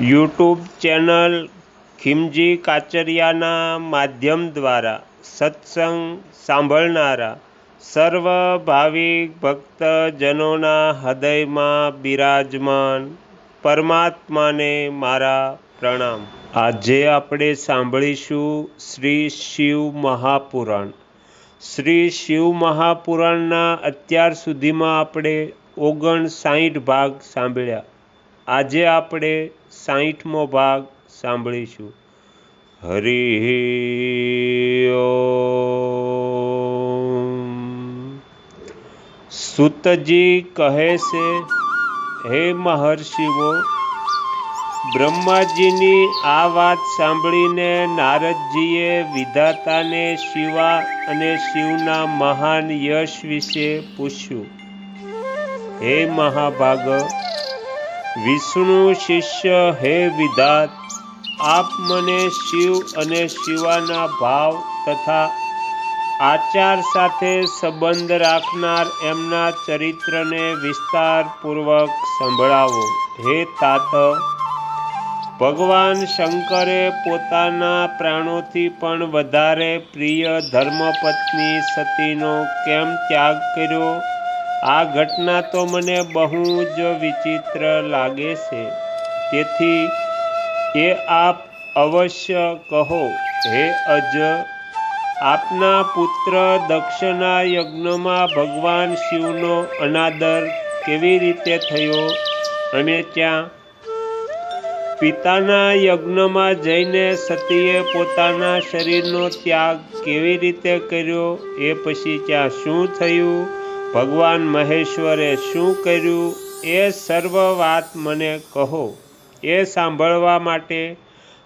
YouTube channel Khimji કાચરિયાના માધ્યમ દ્વારા સત્સંગ સાંભળનારા સર્વ ભાવિક ભક્તજનોના હૃદયમાં બિરાજમાન પરમાત્માને મારા પ્રણામ. આજે આપણે સાંભળીશું શ્રી શિવ મહાપુરાણ. શ્રી શિવ મહાપુરાણના અત્યાર સુધીમાં આપણે ઓગણસાઠ ભાગ સાંભળ્યા. આજે આપણે સાહીઠમો ભાગ સાંભળીશું. હરિ સુતજી કહે છે, હે મહર્ષિઓ, બ્રહ્માજીની આ વાત સાંભળીને નારદજીએ વિધાતાને શિવા અને શિવના મહાન યશ વિશે પૂછ્યું. હે મહાભાગ વિષ્ણુ શિષ્ય હે વિધાત આપ મને શિવ અને શિવાના ભાવ તથા આચાર સાથે સંબંધ રાખનાર એમના ચરિત્રને વિસ્તારપૂર્વક સંભળાવો. હે તાત, ભગવાન શંકરે પોતાના પ્રાણોથી પણ વધારે પ્રિય ધર્મપત્ની સતીનો કેમ ત્યાગ કર્યો? આ ઘટના તો મને બહુ જ વિચિત્ર લાગે છે. તેથી એ આપ અવશ્ય કહો, હે અજ, આપના પુત્ર દક્ષના યજ્ઞમાં ભગવાન શિવનો અનાદર કેવી રીતે થયો અને ત્યાં પિતાના યજ્ઞમાં જઈને સતીએ પોતાના શરીરનો ત્યાગ કેવી રીતે કર્યો એ પછી ત્યાં શું થયું? ભગવાન મહેશ્વરે શું કર્યું એ સર્વ વાત મને કહો. એ સાંભળવા માટે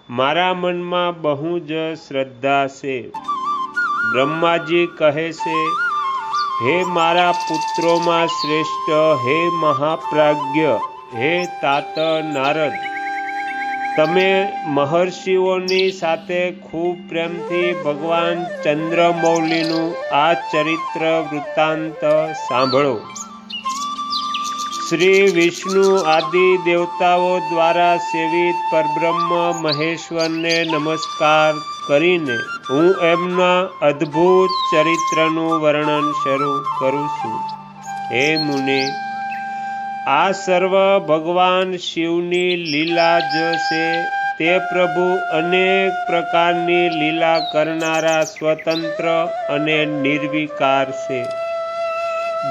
મારા મનમાં બહુ જ શ્રદ્ધા છે. બ્રહ્માજી કહે છે, હે મારા પુત્રોમાં શ્રેષ્ઠ, હે મહાપ્રાજ્ઞ, હે તાત નારદ. તમે મહર્ષિઓની સાથે ખૂબ પ્રેમથી ભગવાન ચંદ્રમૌલીનું આ ચરિત્ર વૃત્તાંત સાંભળો. શ્રી વિષ્ણુ આદિ દેવતાઓ દ્વારા સેવિત પરબ્રહ્મ મહેશ્વરને નમસ્કાર કરીને હું એમના અદ્ભુત ચરિત્રનું વર્ણન શરૂ કરું છું. હે મુનિ આ સર્વ ભગવાન શિવની લીલા જ છે. તે પ્રભુ અનેક પ્રકારની લીલા કરનારા સ્વતંત્ર અને નિર્વિકાર છે.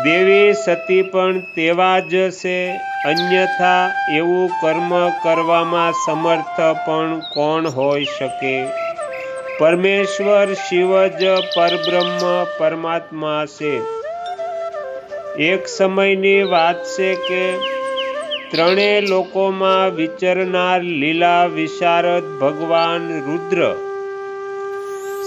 દેવી સતી પણ તેવા જ છે. અન્યથા એવું કર્મ કરવામાં સમર્થ પણ કોણ હોઈ શકે? પરમેશ્વર શિવ જ પરબ્રહ્મ પરમાત્મા છે. એક સમયની વાત છે કે ત્રણેય લોકોમાં વિચરનાર લીલા વિશારદ ભગવાન રુદ્ર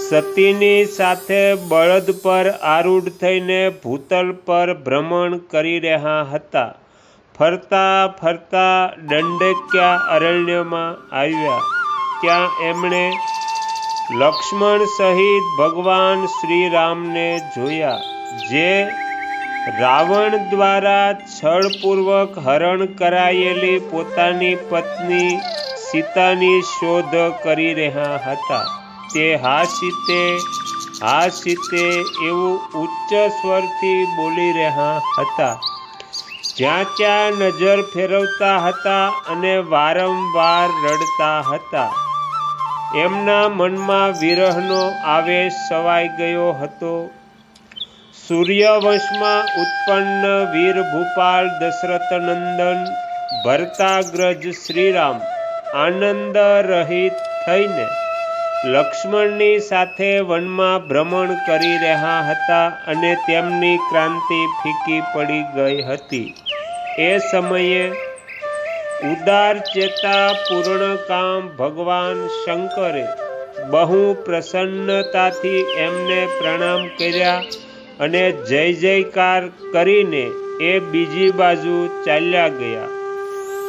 સતીની સાથે બળદ પર આરૂઢ થઈને ભૂતલ પર ભ્રમણ કરી રહ્યા હતા. ફરતા ફરતા દંડક્યા અરણ્યમાં આવ્યા. ત્યાં એમણે લક્ષ્મણ સહિત ભગવાન શ્રીરામને જોયા, જે રાવણ દ્વારા છળપૂર્વક હરણ કરાયેલી પોતાની પત્ની સીતાની શોધ કરી રહ્યા હતા. તે હા સીતે હા સીતે એવું ઉચ્ચ સ્વરથી બોલી રહ્યા હતા. જ્યાં ત્યાં નજર ફેરવતા હતા અને વારંવાર રડતા હતા. એમના મનમાં વિરહનો આવેશ સવાઈ ગયો હતો. સૂર્યવંશમાં ઉત્પન્ન વીર ભૂપાલ દશરથ નંદન ભરતાગ્રજ શ્રીરામ આનંદ રહિત થઈને લક્ષ્મણની સાથે વનમાં ભ્રમણ કરી રહ્યા હતા અને તેમની ક્રાંતિ ફીકી પડી ગઈ હતી. એ સમયે ઉદાર ચેતા પૂર્ણ કામ ભગવાન શંકરે બહુ પ્રસન્નતાથી એમને પ્રણામ કર્યા અને જય જયકાર કરીને એ બીજી બાજુ ચાલ્યા ગયા.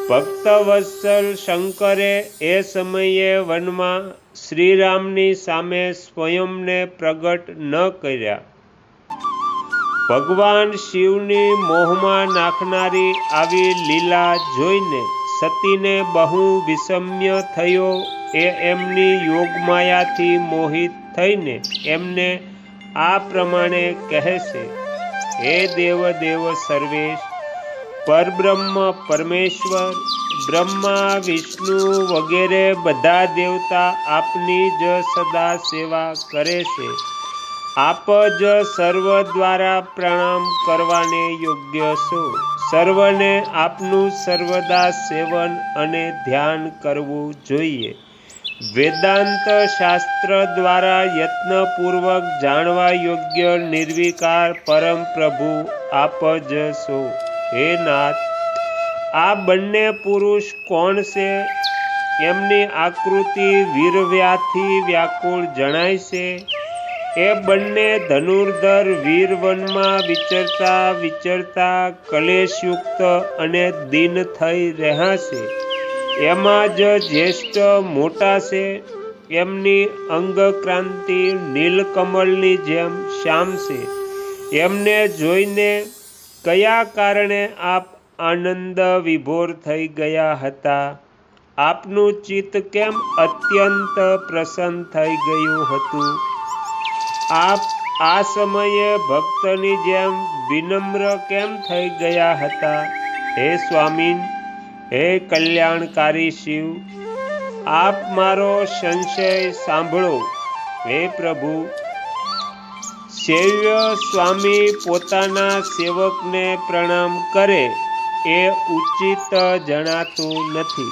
ભક્તવત્સલ શંકરે એ સમયે વનમાં શ્રીરામની સામે સ્વયંને પ્રગટ ન કર્યા. ભગવાન શિવની મોહમાં નાખનારી આવી લીલા જોઈને સતીને બહુ વિષમ્ય થયો એ એમની યોગમાયાથી મોહિત થઈને એમને આ પ્રમાણે કહે છે, હે દેવ દેવ સર્વેશ, પરબ્રહ્મ, પરમેશ્વર, બ્રહ્મા, વિષ્ણુ વગેરે બધા દેવતા આપની જ સદા સેવા કરે છે. આપ જ સર્વ દ્વારા પ્રણામ કરવાને યોગ્ય છો. સર્વને આપનું સર્વદા સેવન અને ધ્યાન કરવું જોઈએ. વેદાંત શાસ્ત્ર દ્વારા યત્નપૂર્વક જાણવા યોગ્ય નિર્વિકાર પરમ પ્રભુ આપ જ છો હે નાથ, આ બંને પુરુષ કોણ છે? એમની આકૃતિ વીરવ્યાથી વ્યાકુળ જણાય છે. એ બંને ધનુર્ધર વીરવનમાં વિચરતા વિચરતા કલેશયુક્ત અને દિન થઈ રહ્યા છે. એમાં જ જ્યેષ્ઠ મોટા છે. એમની અંગક્રાંતિ નીલકમલની જેમ શ્યામ છે. એમને જોઈને કયા કારણે આપ આનંદ વિભોર થઈ ગયા હતા? આપનું ચિત્ત કેમ અત્યંત પ્રસન્ન થઈ ગયું હતું? આપ આ સમયે ભક્તની જેમ વિનમ્ર કેમ થઈ ગયા હતા? હે સ્વામી હે કલ્યાણકારી શિવ, આપ મારો સંશય સાંભળો, હે પ્રભુ. સેવ્ય સ્વામી પોતાના સેવકને પ્રણામ કરે, એ ઉચિત જણાતું નથી.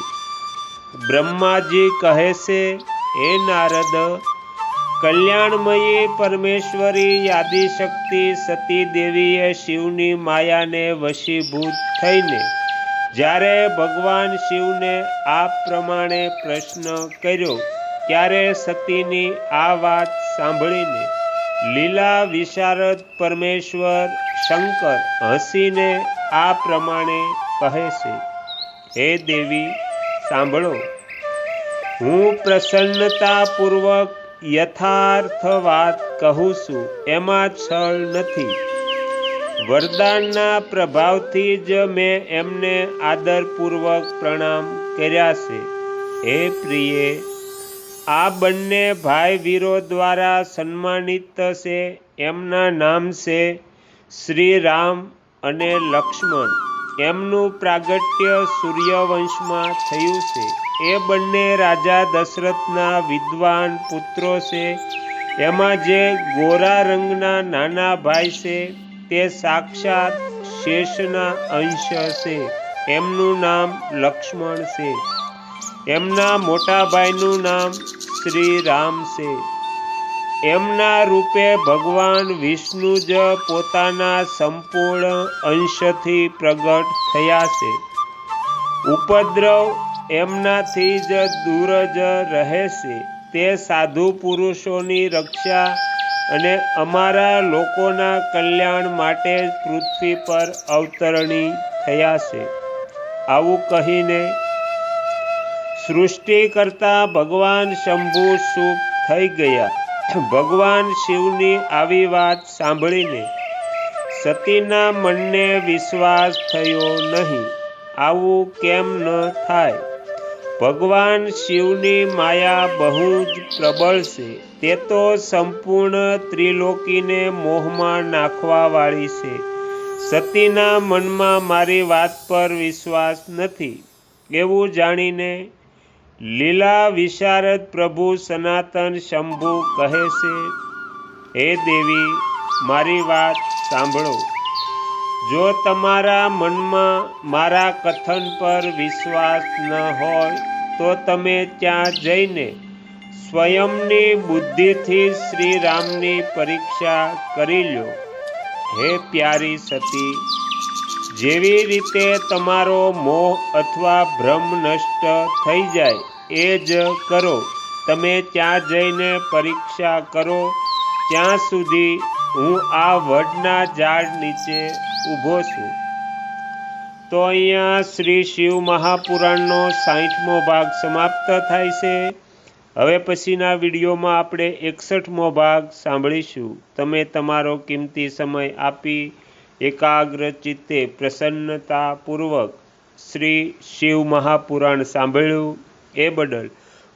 બ્રહ્માજી કહે છે, હે નારદ, કલ્યાણમયી પરમેશ્વરી યાદિશક્તિ સતી દેવીએ શિવની માયાને વશીભૂત થઈને જ્યારે ભગવાન શિવને આ પ્રમાણે પ્રશ્ન કર્યો, ત્યારે સતીની આ વાત સાંભળીને લીલા વિશારદ પરમેશ્વર શંકર હસીને આ પ્રમાણે કહે છે, હે દેવી, સાંભળો. હું પ્રસન્નતાપૂર્વક યથાર્થ વાત કહું છું, એમાં છળ નથી. વરદાનના પ્રભાવથી જ મેં એમને આદરપૂર્વક પ્રણામ કર્યા છે. હે પ્રિયે, આ બંને ભાઈ વીરો દ્વારા સન્માનિત છે, એમના નામ છે શ્રી રામ અને લક્ષ્મણ. એમનું પ્રાગટ્ય સૂર્યવંશમાં થયું છે. એ બંને રાજા દશરથના વિદ્વાન પુત્રો છે. એમાં જે ગોરા રંગના નાના ભાઈ છે તે સાક્ષાત શેષના અંશ છે. એમનું નામ લક્ષ્મણ છે. એમના મોટા ભાઈનું નામ શ્રી રામ છે. એમના રૂપે ભગવાન વિષ્ણુ જ પોતાના સંપૂર્ણ અંશથી પ્રગટ થયા છે. ઉપદ્રવ એમનાથી જ દૂર જ રહે તે સાધુ પુરુષોની રક્ષા અને અમારા લોકોના કલ્યાણ માટે પૃથ્વી પર અવતરણી થયા છે. આવું કહીને સૃષ્ટિ કરતા ભગવાન શંભુ સુખ થઈ ગયા. ભગવાન શિવની આવી વાત સાંભળીને સતીના મનને વિશ્વાસ થયો નહીં. આવું કેમ ન થાય? ભગવાન શિવની માયા બહુ જ પ્રબળ છે. તે તો સંપૂર્ણ ત્રિલોકીને મોહમાં નાખવાવાળી છે. સતીના મનમાં મારી વાત પર વિશ્વાસ નથી. એવું જાણીને લીલા વિશારદ પ્રભુ સનાતન શંભુ કહે છે, હે દેવી, મારી વાત સાંભળો. જો તમારા મનમાં મારા કથન પર વિશ્વાસ ન હોય, તો તમે ત્યાં જઈને સ્વયંની બુદ્ધિથી શ્રી રામની પરીક્ષા કરી લો. હે પ્યારી સતી, જેવી રીતે તમારો મોહ અથવા ભ્રમ નષ્ટ થઈ જાય, એ જ કરો. તમે ત્યાં જઈને પરીક્ષા કરો. ત્યાં સુધી હું આ વડના ઝાડ નીચે ઊભો છું. તો અહીંયા શ્રી શિવ મહાપુરાણનો સાહીઠમો ભાગ સમાપ્ત થાય છે. હવે પછીના વિડીયોમાં આપણે એકસઠમો ભાગ સાંભળીશું. તમે તમારો કિંમતી સમય આપી એકાગ્ર ચિત્તે પ્રસન્નતાપૂર્વક શ્રી શિવ મહાપુરાણ સાંભળ્યું. એ બદલ